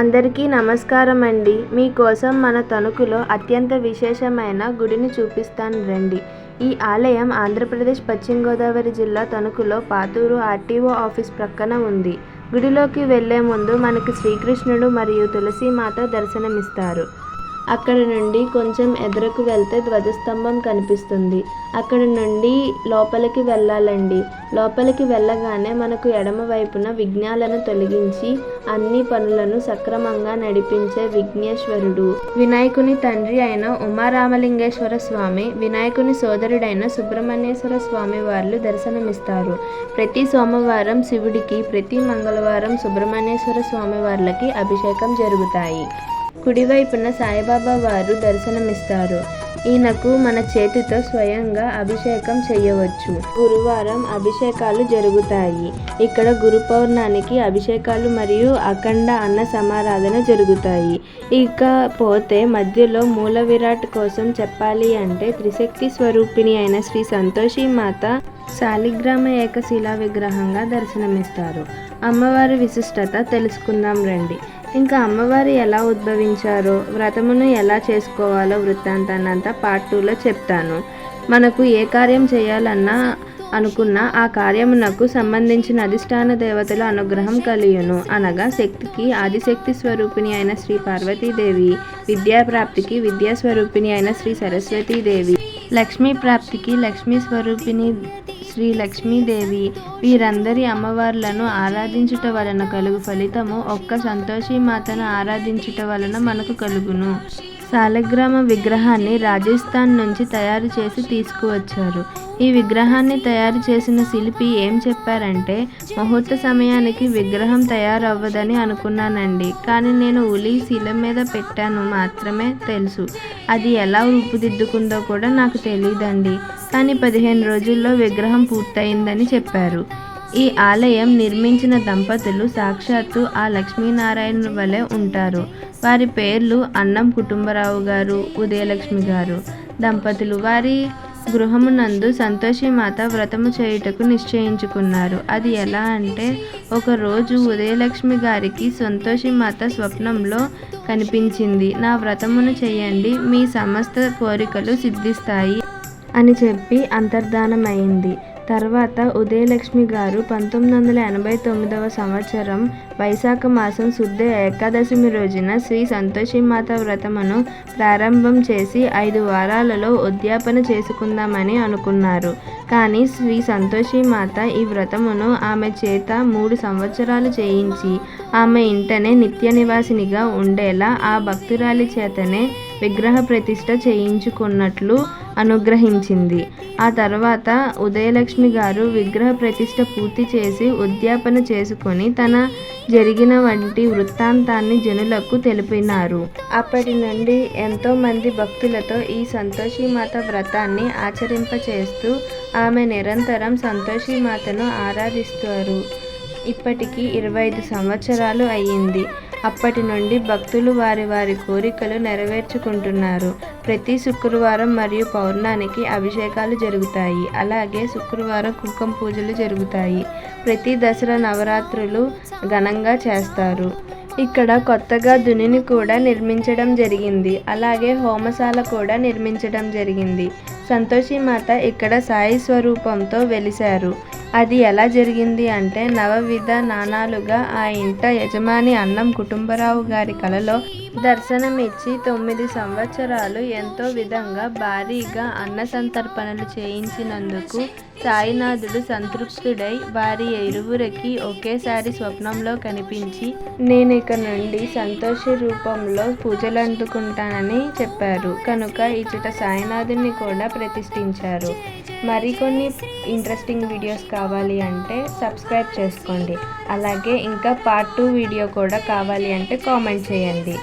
అందరికీ నమస్కారం అండి మీకోసం మన తణుకులో అత్యంత విశేషమైన గుడిని చూపిస్తాను రండి. ఈ ఆలయం ఆంధ్రప్రదేశ్ పశ్చిమ గోదావరి జిల్లా తణుకులో పాతూరు ఆర్టీఓ ఆఫీస్ ప్రక్కన ఉంది. గుడిలోకి వెళ్ళే ముందు మనకి శ్రీకృష్ణుడు మరియు తులసీమాత దర్శనమిస్తారు. అక్కడ నుండి కొంచెం ఎదురుకు వెళ్తే ధ్వజస్తంభం కనిపిస్తుంది. అక్కడ నుండి లోపలికి వెళ్ళాలండి. లోపలికి వెళ్ళగానే మనకు ఎడమ వైపున విఘ్నాలను తొలగించి అన్ని పనులను సక్రమంగా నడిపించే విఘ్నేశ్వరుడు. వినాయకుని తండ్రి అయిన ఉమారామలింగేశ్వర స్వామి వినాయకుని సోదరుడైన సుబ్రహ్మణ్యేశ్వర స్వామి వార్లు దర్శనమిస్తారు. ప్రతి సోమవారం శివుడికి ప్రతి మంగళవారం సుబ్రహ్మణ్యేశ్వర స్వామి వార్లకి అభిషేకం జరుగుతాయి. కుడివైపున సాయిబాబా వారు దర్శనమిస్తారు. ఈయనకు మన చేతితో స్వయంగా అభిషేకం చేయవచ్చు. గురువారం అభిషేకాలు జరుగుతాయి. ఇక్కడ గురు పౌర్ణానికి అభిషేకాలు మరియు అఖండ అన్న సమారాధన జరుగుతాయి. ఇక పోతే మధ్యలో మూల విరాట్ కోసం చెప్పాలి అంటే త్రిశక్తి స్వరూపిణి అయిన శ్రీ సంతోషి మాత శాలిగ్రామ ఏకశిలా విగ్రహంగా దర్శనమిస్తారు. అమ్మవారి విశిష్టత తెలుసుకుందాం రండి. ఇంకా అమ్మవారు ఎలా ఉద్భవించారో వ్రతమును ఎలా చేసుకోవాలో వృత్తాంతాన్ని అంతా పార్ట్ టూలో చెప్తాను. మనకు ఏ కార్యం చేయాలన్నా అనుకున్న ఆ కార్యమునకు సంబంధించిన అధిష్టాన దేవతల అనుగ్రహం కలియును. అనగా శక్తికి ఆదిశక్తి స్వరూపిణి అయిన శ్రీ పార్వతీదేవి విద్యాప్రాప్తికి విద్యాస్వరూపిణి అయిన శ్రీ సరస్వతీదేవి లక్ష్మీ ప్రాప్తికి లక్ష్మీ స్వరూపిణి శ్రీ లక్ష్మీదేవి వీరందరి అమ్మవార్లను ఆరాధించుట వలన కలుగు ఫలితము ఒక్క సంతోషి మాతను ఆరాధించుట వలన మనకు కలుగును. సాలగ్రామ విగ్రహాన్ని రాజస్థాన్ నుంచి తయారు చేసి తీసుకువచ్చారు. ఈ విగ్రహాన్ని తయారు చేసిన శిల్పి ఏం చెప్పారంటే ముహూర్త సమయానికి విగ్రహం తయారవ్వదని అనుకున్నానండి. కానీ నేను ఉలి శిల మీద పెట్టాను. మాత్రమే తెలుసు. అది ఎలా రూపుదిద్దుకుందో కూడా నాకు తెలియదండి కానీ పదిహేను రోజుల్లో విగ్రహం పూర్తయిందని చెప్పారు. ఈ ఆలయం నిర్మించిన దంపతులు సాక్షాత్తు ఆ లక్ష్మీనారాయణ వలె ఉంటారు. వారి పేర్లు అన్నం కుటుంబరావు గారు ఉదయలక్ష్మి గారు. దంపతులు వారి గృహమునందు సంతోషిమాత వ్రతము చేయుటకు నిశ్చయించుకున్నారు. అది ఎలా అంటే ఒకరోజు ఉదయలక్ష్మి గారికి సంతోషిమాత స్వప్నంలో కనిపించింది. నా వ్రతమును చేయండి మీ సమస్త కోరికలు సిద్ధిస్తాయి అని చెప్పి అంతర్ధానమైంది. తర్వాత ఉదయలక్ష్మి గారు పంతొమ్మిది వందల ఎనభై తొమ్మిదవ సంవత్సరం వైశాఖ మాసం శుద్ధ ఏకాదశమి రోజున శ్రీ సంతోషిమాత వ్రతమును ప్రారంభం చేసి ఐదు వారాలలో ఉద్యాపన చేసుకుందామని అనుకున్నారు. కానీ శ్రీ సంతోషిమాత ఈ వ్రతమును ఆమె చేత మూడు సంవత్సరాలు చేయించి ఆమె ఇంటనే నిత్య నివాసినిగా ఉండేలా ఆ భక్తురాలి చేతనే విగ్రహ ప్రతిష్ట చేయించుకున్నట్లు అనుగ్రహించింది. ఆ తర్వాత ఉదయలక్ష్మి గారు విగ్రహ ప్రతిష్ట పూర్తి చేసి ఉద్యాపన చేసుకొని తన జరిగిన వంటి వృత్తాంతాన్ని జనులకు తెలిపినారు. అప్పటి నుండి ఎంతో మంది భక్తులతో ఈ సంతోషిమాత వ్రతాన్ని ఆచరింపచేస్తూ ఆమె నిరంతరం సంతోషిమాతను ఆరాధిస్తారు. ఇప్పటికీ ఇరవై ఐదు సంవత్సరాలు అయ్యింది. అప్పటి నుండి భక్తులు వారి వారి కోరికలు నెరవేర్చుకుంటున్నారు. ప్రతి శుక్రవారం మరియు పౌర్ణానికి అభిషేకాలు జరుగుతాయి. అలాగే శుక్రవారం కుంకుమ పూజలు జరుగుతాయి. ప్రతి దసరా నవరాత్రులు ఘనంగా చేస్తారు. ఇక్కడ కొత్తగా దునిని కూడా నిర్మించడం జరిగింది. అలాగే హోమశాల కూడా నిర్మించడం జరిగింది. సంతోషి మాత ఇక్కడ సాయి స్వరూపంతో వెలిశారు. అది ఎలా జరిగింది అంటే నవవిధ నాణాలుగా ఆ ఇంట యజమాని అన్నం కుటుంబరావు గారి కలలో దర్శనమిచ్చి తొమ్మిది సంవత్సరాలు ఎంతో విధంగా భారీగా అన్న సంతర్పణలు చేయించినందుకు సాయినాథుడు సంతృప్తుడై వారి ఇరువురికి ఒకేసారి స్వప్నంలో కనిపించి నేను ఇక నుండి సంతోష రూపంలో పూజలు అందుకుంటానని చెప్పారు. కనుక ఇచ్చట సాయినాథుని కూడా ప్రతిష్ఠించారు. మరికొన్ని ఇంట్రెస్టింగ్ వీడియోస్ కావాలి అంటే సబ్స్క్రైబ్ చేసుకోండి. అలాగే ఇంకా పార్ట్ టూ వీడియో కూడా కావాలి అంటే కామెంట్ చేయండి.